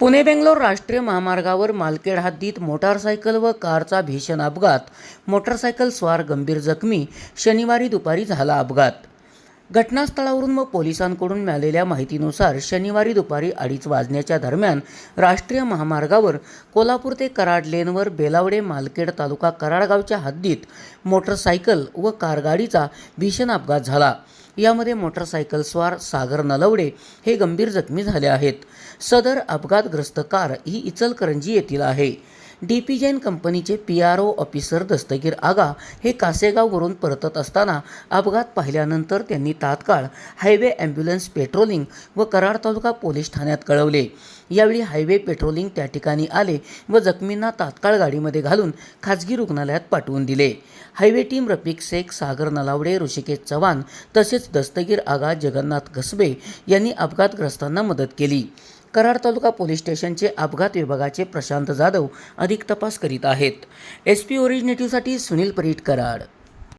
पुणे बेंगलोर राष्ट्रीय महामार्गावर मालकेड हद्दीत मोटारसायकल व कारचा भीषण अपघात. मोटारसायकल स्वार गंभीर जखमी. शनिवारी दुपारी झाला अपघात. घटनास्थळावरून व पोलिसांकडून मिळालेल्या माहितीनुसार शनिवारी दुपारी अडीच वाजण्याच्या दरम्यान राष्ट्रीय महामार्गावर कोल्हापूर ते कराड लेनवर बेलावडे मालखेड तालुका कराडगावच्या हद्दीत मोटरसायकल व कारगाडीचा भीषण अपघात झाला. यामध्ये मोटरसायकल स्वार सागर नलवडे हे गंभीर जखमी झाले आहेत. सदर अपघातग्रस्त कार ही इचलकरंजी येथील आहे. डी पी जैन कंपनीचे P R O officer Dastagir Aga हे कासेगाववरून परतत असताना अपघात पाहिल्यानंतर त्यांनी तात्काळ हायवे ॲम्ब्युलन्स पेट्रोलिंग व कराड तालुका पोलीस ठाण्यात कळवले. यावेळी हायवे पेट्रोलिंग त्या ठिकाणी आले व जखमींना तात्काळ गाडीमध्ये घालून खाजगी रुग्णालयात पाठवून दिले. हायवे टीम रफिक शेख सागर नलावडे ऋषिकेश चव्हाण तसेच दस्तगीर आगा जगन्नाथ घसबे यांनी अपघातग्रस्तांना मदत केली. कराड तालुका पोलीस स्टेशनचे अपघात विभागाचे प्रशांत जाधव अधिक तपास करीत आहेत. एस पी ओरिजिनेटिव्हसाठी सुनील परीट कराड.